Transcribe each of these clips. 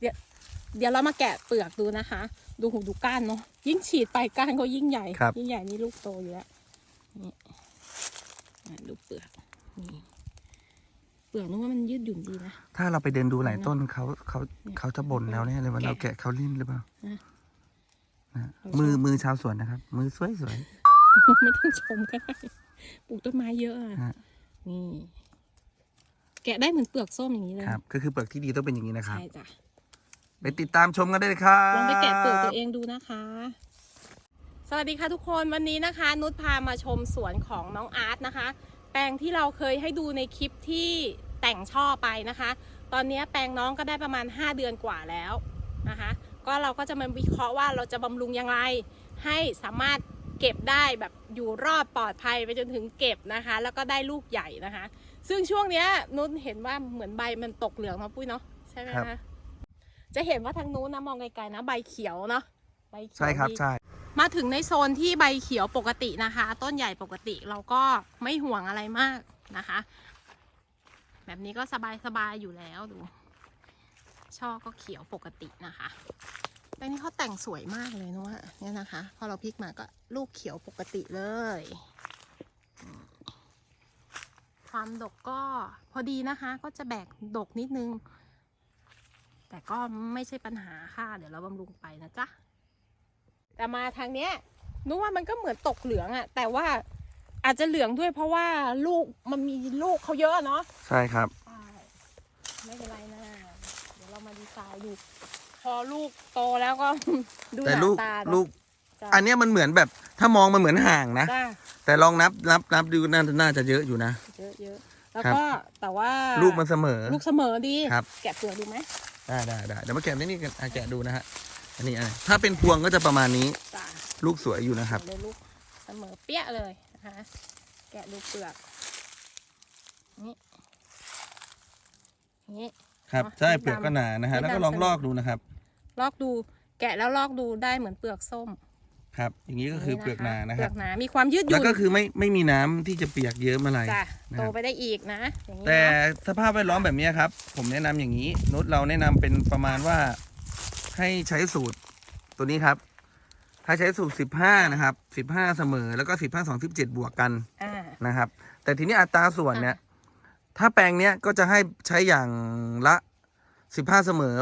เดี๋ยวเดี๋ยวเรามาแกะเปลือกดูนะคะ ดูหูดูก้านเนาะยิ่งฉีดไปก้านก็ยิ่งใหญ่ ครับ ยิ่งใหญ่นี่ลูกโตอยู่แล้วนี่อะดูเปลือกนี่เปลือกนึกว่ามันยืดหยุ่นดีนะ ถ้าเราไปเดินดูหลายต้นเขาเขาเนี่ยเขาจะบ่นแล้วเนี่ยเลยว่าแกะเราแกะเขาลิ้นหรือเปล่านะนะเราชอบมือมือชาวสวนนะครับ มือสวยสวย ไม่ต้องชมก็ได้ปลูกต้นไม้เยอะอะฮะ นี่แกะได้เหมือนเปลือกส้มอย่างนี้เลยครับ ก็คือเปลือกที่ดีต้องเป็นอย่างนี้นะครับ ใช่จ้ะ ไปติดตามชมกันได้เลยครับลองไปแกะเปลือกตัวเองดูนะคะ สวัสดีค่ะทุกคนวันนี้นะคะ นุชพามาชมสวนของน้องอาร์ตนะคะ แปลงที่เราเคยให้ดูในคลิปที่แต่งช่อไปนะคะ ตอนนี้แปลงน้องก็ได้ประมาณ 5 เดือนกว่าแล้วนะคะ ก็เราก็จะมาวิเคราะห์ว่าเราจะบำรุงยังไงให้สามารถเก็บได้แบบอยู่รอดปลอดภัยไปจนถึงเก็บนะคะ แล้วก็ได้ลูกใหญ่นะคะ ซึ่งช่วงเนี้ยนุชเห็นว่าเหมือนใบมันตกเหลืองเนาะปุ้ยเนาะใช่ไหมครัคะบ จะเห็นว่าทางนู้นนะมองไกลๆนะใบเขียวเนาะใบเขียวใช่ครับดีใช่ มาถึงในโซนที่ใบเขียวปกตินะคะ ต้นใหญ่ปกติเราก็ไม่ห่วงอะไรมากนะคะ แบบนี้ก็สบายๆอยู่แล้วดู ช่อก็เขียวปกตินะคะแต่นี่เขาแต่งสวยมากเลยนะว่าเนี่ยนะคะ พอเราพลิกมาก็ลูกเขียวปกติเลยอืมความดกก็พอดีนะคะ ก็จะแบกดกนิดนึง แต่ก็ไม่ใช่ปัญหาค่ะเดี๋ยวเราบำรุงไปนะจ๊ะแต่มาทางเนี้ยนึกว่ามันก็เหมือนตกเหลืองอะแต่ว่าอาจจะเหลืองด้วยเพราะว่าลูกมันมีลูกเขาเยอะเนาะใช่ครับใช่ไม่เป็นไรนะเดี๋ยวเรามาดีไซน์ดูพอลูกโตแล้วก็ดูแต่หน้าลูกตาเนอะลูกจ้ะอันเนี้ยมันเหมือนแบบถ้ามองมันเหมือนห่างนะจ้ะแต่ลองนับนับนับดูน่าน่าจะเยอะอยู่นะ เยอะเยอะ แล้วครับก็แต่ว่าลูกมันเสมอ ลูกเสมอดีครับ แกะเปลือกดูไหมได้ได้ได้เดี๋ยวมาแกะนี่นี่กันอะแกะดูนะฮะอันนี้อันนี้ถ้าเป็นพวงก็จะประมาณนี้จ้ะลูกสวยอยู่นะครับเลยลูกเสมอเปี้ยเลยนะคะแกะดูเปลือกนี่นี่ครับอ๋อใช่ไม่ดำเปลือกก็หนานะฮะไม่แล้วก็ดำลองสนิทลอกดูนะครับ ลอกดูแกะแล้วลอกดูได้เหมือนเปลือกส้ม ครับ อย่างนี้ก็คือเปลือกหนานะคเปลืรัอบกหนามีความยืดหแล้วยุ่นก็คือไม่ไม่มีน้ำที่จะเปียกเยอะเมื่อไหร่จ้ะนะคโตรับไปได้อีกนะอย่างนี้แต่เนาะสภาพแวดล้อมแบบนี้ครับ ผมแนะนำอย่างนี้นุชเราแนะนำเป็นประมาณว่าให้ใช้สูตรตัวนี้ครับ ถ้าใช้สูตร 15 นะครับ 15 เสมอแล้วก็ 15 2 17 บวกกัน อ่า นะครับ แต่ทีนี้อัตราส่วนเนี่ย ถ้าแปลงเนี้ยก็จะให้ใช้อย่างละ 15 เสมอ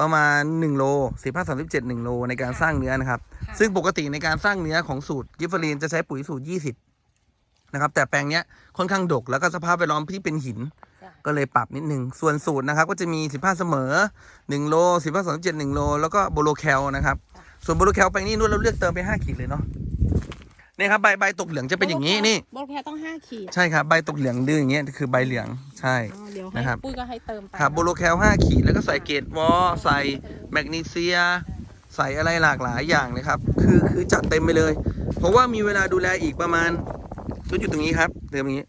ประมาณ 1 โล 15 37 1 โลในการสร้างเนื้อนะครับค่ะ ซึ่งปกติในการสร้างเนื้อของสูตรกิฟเฟอรีนจะใช้ปุ๋ยสูตร 20 นะครับ แต่แปลงเนี้ยค่อนข้างดก แล้วก็สภาพแวดล้อมที่เป็นหินจ้ะก็เลยปรับนิดนึง ส่วนสูตรนะครับ ก็จะมี 15 เสมอ 1 โล 15 37 1 โล แล้วก็โบโลแคลนะครับ ส่วนโบโลแคลไปนี่นู่นเราเลือกเติมไป 5 ขีดเลยเนาะนี่ครับใบใบตกเหลืองจะเป็นอย่างนี้นี่โบลแคต้องห้าขีดใช่ครับใบตกเหลืองดื้ออย่างเงี้ยคือใบเหลืองใช่อ๋อเดี๋ยวให้นะครับปุ้ยก็ให้เติมไปครับโบโลแคล5ขีดแล้วก็ใส่เกรดวอลใส่แมกนีเซีย ใส่อะไรหลากหลายอย่างเลยครับ คือคือจัดเต็มไปเลย เพราะว่ามีเวลาดูแลอีกประมาณก็อยู่ตรงนี้ครับเติมอย่างนี้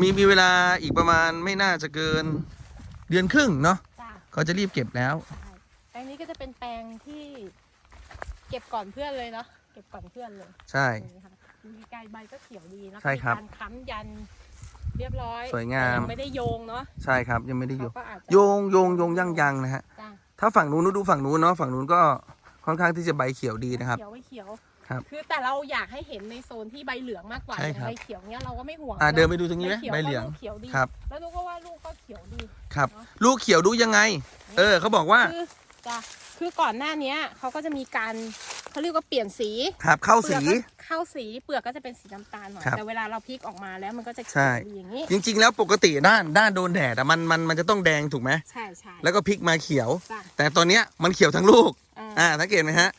มีมีเวลาอีกประมาณไม่น่าจะเกินเดือนครึ่งเนาะจ้ะเขาจะรีบเก็บแล้วใช่แปลงนี้ก็จะเป็นแปลงที่เก็บก่อนเพื่อนเลยเนาะเก็บก่อนเพื่อนเลยใช่นี่ค่ะมีไกลใบก็เขียวดีนะใช่ครับมีการค้ำยันเรียบร้อยสวยงาม แต่ยังไม่ได้โยงเนาะใช่ครับยังไม่ได้โยเขางก็อาจจะโยงโยงโยงยังยังนะฮะ จ้ะ ถ้าฝั่งนู้นดูฝั่งนู้นเนาะฝั่งนู้นก็ค่อนข้างที่จะใบเขียวดีนะครับ เขียวไม่เขียวครับคือแต่เราอยากให้เห็นในโซนที่ใบเหลืองมากกว่าใช่ครับ ใบเขียวเนี้ยเราก็ไม่ห่วงอ่าะเดินไปดูตรงนี้ไหมขียวใบเหลืองก็กเขียวดีครับ แล้วนุกก็ว่าลูกก็เขียวดี ครับเนอะลูกเขียวดูยังไง เออเขาบอกว่า คือจ้ะคือก่อนหน้าเนี้ยเขาก็จะมีการ เขาเรียกว่าเปลี่ยนสีครับเข้าสี ปลือกก็เข้าสีเปลือกก็จะเป็นสีน้ำตาลหน่อย ครับ แต่เวลาเราพลิกออกมาแล้วมันก็จะใช่เขียวดีอย่างนี้ จริง ๆ แล้วปกติด้านด้านโดนแดดอะมันมันมันจะต้องแดงถูกไหมใช่ใช่ แล้วก็พลิกมาเขียว จ้ะ แต่ตอนเนี้ยมันเขียวทั้งลูกอ่าอ่าสังเกตไหมฮะ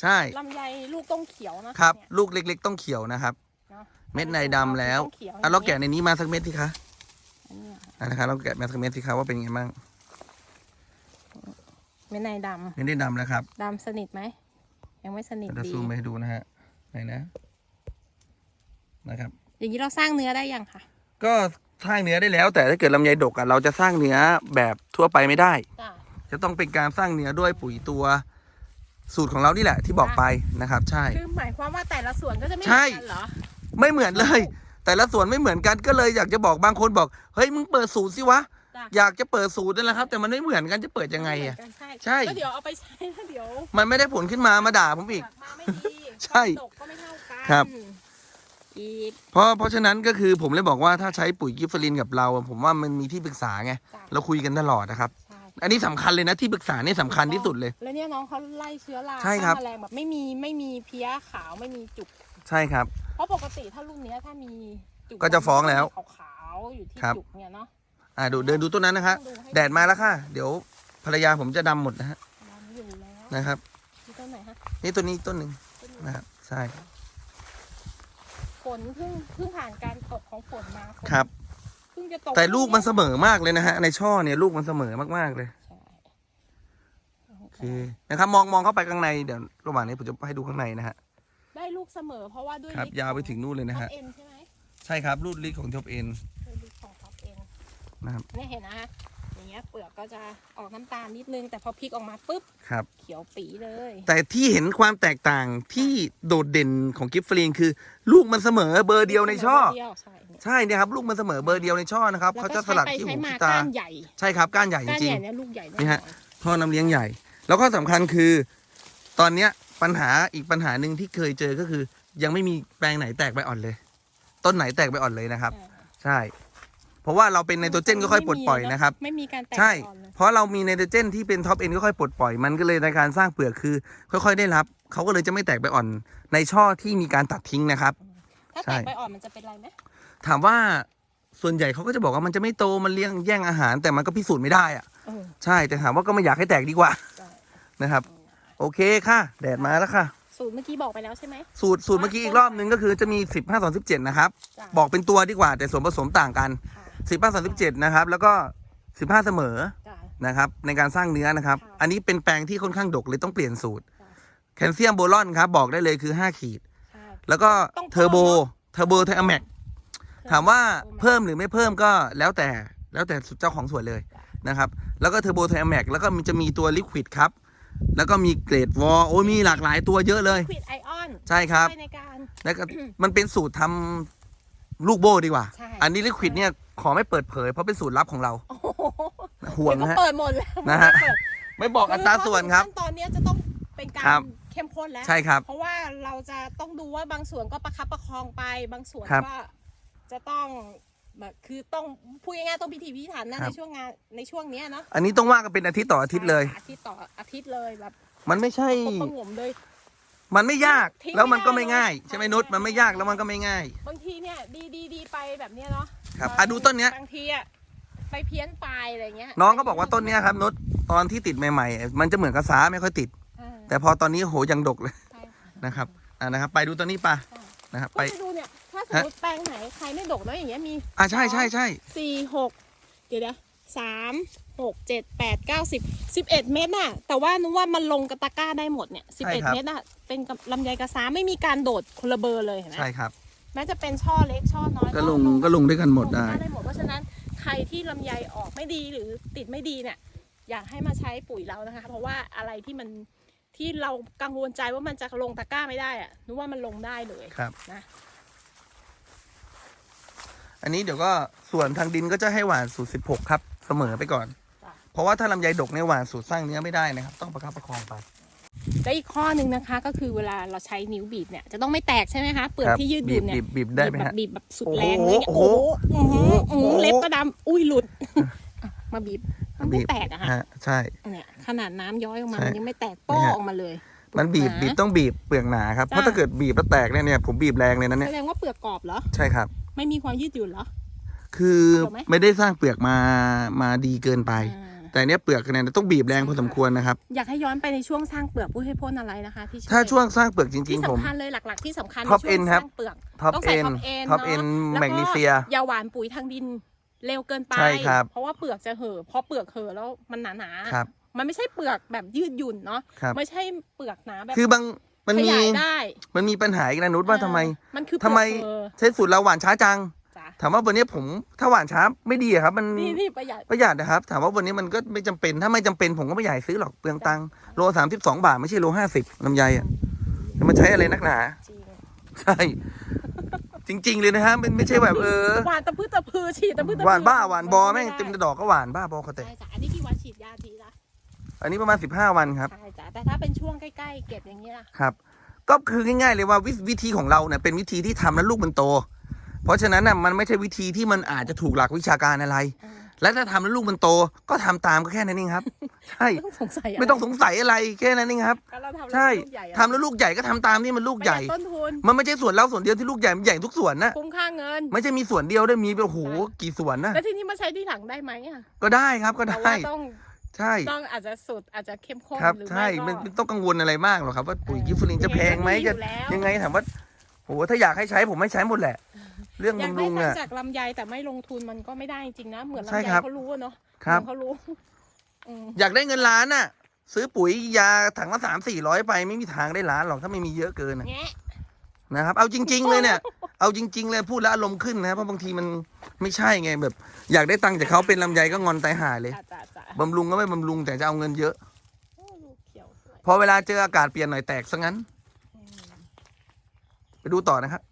ใช่ลำไยลูกต้องเขียวนะครับ เนี่ยลูกเล็ก ๆ ต้องเขียวนะครับ เนอะเม็ดในดำแล้วต้องเขียอะเราแกะในนี้มาสักเม็ดสิคะอันเนี้ยอะนะครับเราแกะมาสักเม็ดสิคะว่าเป็นไงบ้างเม็ดในดเม็ดได้ดำแล้วครับำดำสนิทไหม ยังไม่สนิทเราจะดีซูมไปให้ดูนะฮะไหนนะนะครับ อย่างนี้เราสร้างเนื้อได้ยังค่ะก็สร้างเนื้อได้แล้ว แต่ถ้าเกิดลำไยดกอะเราจะสร้างเนื้อแบบทั่วไปไม่ได้ จ้ะ จะต้องเป็นการสร้างเนื้อด้วยปุ๋ยตัวสูตรของเรานี่แหละที่บอกไปนะครับ ใช่ คือหมายความว่าแต่ละส่วนก็จะไม่เหใช่มือนกันเหรอ ไม่เหมือนเลย แต่ละส่วนไม่เหมือนกันก็เลยอยากจะบอกบางคนบอก เฮ้ยมึงเปิดสูตรสิวะ จ้ะ อยากจะเปิดสูตรนั่นแหละครับ แต่มันไม่เหมือนกันจะเปิดยังไงอะม่เหมืนกันใช่ใช่ก็เดี๋ยวเอาไปใช้แล้วเดี๋ยวมันไม่ได้ผลขึ้นมามาด่าผมอีกเปลืมาไม่ดีใช่ความดกก็ไม่เท่ากันครับ อีก เพราะเพราะฉะนั้นก็คือผมเลยบอกว่าถ้าใช้ปุ๋ยกิฟเฟอรินกับเราอะผมว่ามันมีที่ปรึกษาไงจ้ะ เราคุยกันตลอดนะครับ ใช่ อันนี้สำคัญเลยนะที่ปรึกษานี่สำคัญที่สุดเลย แล้วเนี่ยน้องเขาไล่เชื้อราใช่ครับ ฆ่าแมลงแบบไม่มีไม่มีเพี้ยขาวไม่มีจุก ใช่ครับ เพราะปกติถ้ารุ่นเนี้ยถ้ามีจุกก็จะฟ้องแล้วขาวๆอยู่ที่ครับ จุกเนี่ยเนาะ อ่าดูเดินดูต้นนั้นนะคะต้องให้แดดมาแล้วค่ะ เดี๋ยวภรรยาผมจะดำหมดนะฮะร้านอยู่แล้วนะครับที่ต้นไหนฮะนี่ต้นนี้ต้นหนึ่งต้นนี้นะครับใช่ฝนเพิ่งเพิ่งผ่านการตกของฝนมาฝนครับ เพิ่งจะตกแต่ลูกมันเสมอมากเลยนะฮะในช่อเนี่ยลูกมันเสมอมากๆเลย ใช่โอเคนะครับ มองมองเข้าไปข้างในเดี๋ยวระหว่างนี้ผมจะให้ดูข้างในนะฮะได้ลูกเสมอเพราะว่าด้วยครับฤทธิ์ยาวไปของถึงนู่นเลยนะท็อฮะปเอ็นใช่ไหม ใช่ครับรูดลิกของทบเอ็น นนะครับเนี่ยเห็นนะฮะอย่างเงี้ยเปลือกก็จะออกน้ำตาลนิดนึง แต่พอพลิกออกมาปุ๊บครับ เขียวปีเลย แต่ที่เห็นความแตกต่างที่โดดเด่นของกิฟฟรีนคือ ลูกมันเสมอเบอร์เดียวในช่อเดียวใช่เนี่ยใช่เนี่ยครับลูกมันเสมอเบอร์เดียวในช่อนะครับแล้วเขาก็จะสใช้ลัดไปที่ใช้หูมาที่ตาก้านใหญ่ใช่ครับก้านใหญ่จก้านริงใหญ่เนี่ยลูกใหญ่แน่นี่นอฮะนๆท่อน้ำเลี้ยงใหญ่ แล้วก็สำคัญคือ ตอนเนี้ยปัญหาอีกปัญหาหนึ่งที่เคยเจอก็คือ ยังไม่มีแปลงไหนแตกใบอ่อนเลย ต้นไหนแตกใบอ่อนเลยนะครับ ใช่เพ ราะว่าเราเป็นไนโตรเจนก็ค่อยปลดปล่อยนะครับ ไม่มีการแตกใช่อ่อนเลยเพราะเรามีไนโตรเจนที่เป็นท็อปเอ็นก็ค่อยปลดปล่อย มันก็เลยในการสร้างเปลือกคือ ค่อยๆได้รับ เขาก็เลยจะไม่แตกใบอ่อนในช่อที่มีการตัดทิ้งนะครับ ถ้าใช่แตกไปอ่อนมันจะเป็นไรไหมถามว่าส่วนใหญ่เขาก็จะบอกว่ามันจะไม่โต มันเลี้ยงแย่งอาหาร แต่มันก็พิสูจน์ไม่ได้อะเออใช่ แต่ถามว่าก็ไม่อยากให้แตกดีกว่าใช่นะครับ โอเคค่ะ แดดมาแล้วค่ะ สูตรเมื่อกี้บอกไปแล้วใช่ไหม สูตรสูตรเมื่อกี้อีกรอบนึงก็คือจะมี 15 2 17 นะครับจ้ะบอกเป็นตัวดีกว่า แต่ส่วนผสมต่างกัน ค่ะ15 2 17นะครับ แล้วก็15เสมอจ้ะ นะครับในการสร้างเนื้อนะครับ ค่ะ อันนี้เป็นแปลงที่ค่อนข้างดกเลยต้องเปลี่ยนสูตรค่ะแคลเซียมโบรอนครับ บอกได้เลยคือ 5 ขีด ใช่ แล้วก็ต้องเทอร์โบเพิ่มเนอะ เทอร์โบไทอะแม็กถามว่าเพิ่มหรือไม่เพิ่มก็แล้วแต่แล้วแต่เจ้าของสวนเลยนะครับแล้วก็เทอร์โบไทอะแม็กแล้วก็มีจะมีตัวลิควิดครับ แล้วก็มีเกรดวอลโอ้ยมีหลากหลายตัวเยอะเลย ควิดไอออนใช่ครับ ช่วยในการ แล้วก็ มันเป็นสูตรทำลูกโบ้ดีกว่า ใช่ อันนี้ลิควิดเนี่ย ขอไม่เปิดเผยเพราะเป็นสูตรลับของเรา โอ้โหห่วงเดี๋ยนะก็ฮะ เปิดหมดแล้วนะฮะ เปิดไม่บอกอัตราส่วนครับ ขั้นตอนเนี้ยจะต้องเป็นการครับเข้มข้นแล้ว ใช่ครับ เพราะว่าเราจะต้องดูว่าบางส่วนก็ประคับประคองไป บางส่วนครับก็จะต้องแบบคือต้องพูดง่ายๆต้องพิถีพิถันนะครับในช่วงงานในช่วงเนี้ยเนาะอันนี้ต้องว่ากันเป็นอาทิตย์ต่ออาทิตย์เลย อาทิตย์ต่ออาทิตย์เลยแบบมันไม่ใช่ ประงมเลย มันไม่ยากทิ้งแล้วมันก็ไม่ไม่ได้ง่ายเลยใช่ไหมนุชมันไม่ยากแล้วมันก็ไม่ง่าย บางทีเนี่ยดีดีดีไปแบบเนี้ยเนาะ ครับอะดูต้นเนี้ย บางทีอะไปเพี้ยนปลายอะไรเงี้ยน้องก็บอกว่าต้นเนี้ยครับนุชตอนที่ติดใหม่ๆ มันจะเหมือนกระสาไม่ค่อยติด อ่าแต่พอตอนนี้โหยังดกเลยใช่ค่ะนะครับอ่านะครับ ไปดูต้นนี้ปะใช่นะครับก็ไป ไปดูเนี่ย ถ้าสมมติแปลงไหนใครไม่ดกแล้วอย่างเงี้ยมีอ่าใช่ใช่ใช่สี่หกเดี๋ยวนะสามหกเจ็ดแปดเก้าสิบสิบเอ็ดเม็ดน่ะ แต่ว่านึกว่ามันลงกระตะกร้าได้หมดเนี่ยสิบเอ็ดเม็ดน่ะเป็นกับลำไยกระซ้าไม่มีการโดดคนละเบอร์เลยเห็นไหม ใช่ครับ แม้จะเป็นช่อเล็กช่อน้อยก็ลงก็ลงด้วยกันหมดได้ได้หมดเพราะฉะนั้นใครที่ลำไยออกไม่ดีหรือติดไม่ดีเนี่ยอยากให้มาใช้ปุ๋ยเรานะคะ เพราะว่าอะไรที่มันที่เรากังวลใจว่ามันจะลงตะกร้าไม่ได้อะนึกว่ามันลงได้เลยครับนะอันนี้เดี๋ยวก็ส่วนทางดินก็จะให้หวานสูตร16ครับ เสมอไปก่อนจ้ะเพราะว่าถ้าลำไยดกในยหวานสูตรสร้างเนื้อไม่ได้นะครับ ต้องประคับประคองไป และอีกข้อหนึ่งนะคะ ก็คือเวลาเราใช้นิ้วบีบเนี่ยจะต้องไม่แตกใช่ไหมคะเปลือกครับที่ยืดหยุ่นเนี่ยบีบบีบได้ไหมแบบฮะบีบแบบสุดโอ้โหแรงเลยเนี่ยโอ้โอ้โหโหอื้อหืออื้อหือโอ้โหเล็บก็ดำอุ้ยหลุดอะมาบีบมันไม่บีบแตกอะค่ะฮะใช่เนี่ยขนาดน้ำย้อยออกมาใช่มันยังไม่แตกโป้นี่ฮะออกมาเลย มันบีบหาบีบต้องบีบเปลือกหนาครับจ้ะเพราะถ้าเกิดบีบแล้วแตกเนี่ยเนี่ยผมบีบแรงเลยนะเนี่ยแสดงว่าเปลือกกรอบเหรอใช่ครับ ไม่มีความยืดหยุ่นเหรอคือถูกไหมไม่ได้สร้างเปลือกมามาดีเกินไป อ่าแต่เนี้ยเปลือกเนี่ยต้องบีบแรงพอสมควรนะครับ อยากให้ย้อนไปในช่วงสร้างเปลือกผู้ให้พ่นอะไรนะคะ ที่ช่ยถ้าช่วงสร้างเปลือกจริที่งๆผม สำคัญเลยหลัก ๆ ที่สำคัญ Top ในช่วง N ครับสร้างเปลือกท็อปต้องใส่เอ็นท็อปเอ็นท็อปเอ็นแล้วแมกนีเซีย อย่าหวานปุ๋ยทางดินเร็วเกินไป ใช่ครับเพราะว่าเปลือกจะเห่อะพอเปลือกเห่อะแล้วมันหนาหนาครับมันไม่ใช่เปลือกแบบยืดหยุ่นเนาะครับ ไม่ใช่เปลือกหนาแบบคือบางมันขมียายได้มันมีปัญหาอีกนะนุชว่าทำไมเออมันคือเปทำลือกไมเห่อะใช้สูตรเราหวานช้าจังจ้ะ ถามว่าวันนี้ผมถ้าหวานช้าไม่ดีอะครับ มันนี่นี่ประหยัด ประหยัดนะครับ ถามว่าวันนี้มันก็ไม่จำเป็นถ้าไม่จำเป็นผมก็ไม่อยากให้ซื้อหรอกเปลืองตังค์โลสามสิบสองบาทไม่ใช่โลห้าสิบลำไยอะจะมาใช้อะไรนักหนา จริงใช่ จริง ๆ เลยนะฮะไม่ไม่ใช่แบบเออหวานตะพื้ตะพือฉีดตะพื้ตะพืหวานบ้าหวานบอแม่งเต็มดอกก็หวานบ้าบอเขาแต่ใช่จ้ะอันนี้กี่วันฉีดยาทีละอันนี้ประมาณ15วันครับ ใช่จ้ะแต่ถ้าเป็นช่วงใกล้ๆเก็บอย่างนี้ล่ะ ครับ ก็คือง่ายๆเลยว่าวิวิธีของเราเนี่ยเป็นวิธีที่ทำแล้วลูกมันโต เพราะฉะนั้นน่ะมันไม่ใช่วิธีที่มันอาจจะถูกหลักวิชาการอะไรอ่าและถ้าทำแล้วลูกมันโตก็ทำตามก็แค่นั้นเองครับ ใช่ไม่ต้องสงสัยะรไม่ต้องสงสัยอะไรแค่นั้นเองครับก็เราทำใช่ลูกใหญ่อะทำแล้วลูกใหญ่ก็ทำตามที่มันลูกใหญ่ประยัดต้นทุนมันไม่ใช่ส่วนเราส่วนเดียวที่ลูกใหญ่มันใหญ่ทุกส่วนนะคุ้มค่าเงิน ไม่ใช่มีส่วนเดียวได้มีโอ้โหกี่ส่วนนะแล้วทีนี้มาใช้ที่หลังได้ไหมอะก็ได้ครับก็แต่ได้ ว่าต้องใช่ ต้องอาจจะสุดอาจจะเข้มข้นครับหรือใช่ไม่มันก็ ไม่ต้องกังวลอะไรมากหรอกครับ ว่าปุ๋ยเออกิฟฟลินจะแพงไหมยังไงก็จะดีอยู่แล้ว ยังไงถามว่าโอ้โหถ้าอยากให้ใช้ผมไม่ใช้หมดแหละ เรื่องอยากบำได้รุงตังอะค์จากลำไยแต่ไม่ลงทุนมันก็ไม่ได้จริงๆนะ เหมือนใช่ลำไยครับเขารู้อะเนาะครับ เหมือนเขารู้อืมอยากได้เงินล้านน่ะ ซื้อปุ๋ยยาถังละสามสี่ร้อยไปไม่มีทางได้ล้านหรอกถ้าไม่มีเยอะเกินน่ะแงะนะครับ เอาจริง ๆ เลยเนี่ย เอาจริง ๆ เลยพูดแล้วอารมณ์ขึ้นนะเพราะบางทีมันไม่ใช่ไงแบบ อยากได้ตังค์จากเขาเป็นลำไยก็งอนตายหายเลยจ้ะจ้ะจ้ะบำรุงก็ไม่บำรุงแต่จะเอาเงินเยอะ โอ้ลูกเขียวสวยพอเวลาเจออากาศเปลี่ยนหน่อยแตกซะงั้น อืมไปดูต่อนะครับ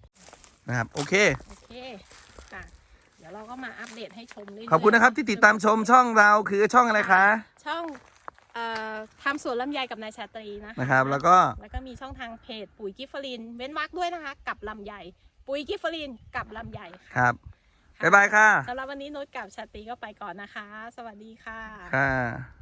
นะครับโอเค โอเคอะเดี๋ยวเราก็มาอัปเดตให้ชมเรื่อยๆขอบคุณนะครับที่ติดตามชมช่องเราคือช่องอะไรคะ ช่องเอ่อทำสวนลำไยกับนายชาตรีนะคะนะครับ แล้วก็แล้วก็มีช่องทางเพจปุ๋ยกิฟฟลิน เว้นวรรคด้วยนะคะ กับลำไยปุ๋ยกิฟฟลินกับลำไยคค่ะรับบ๊ายบายค่ะสำหรับวันนี้นุชกับชาตรีก็ไปก่อนนะคะ สวัสดีค่ะ ค่ะ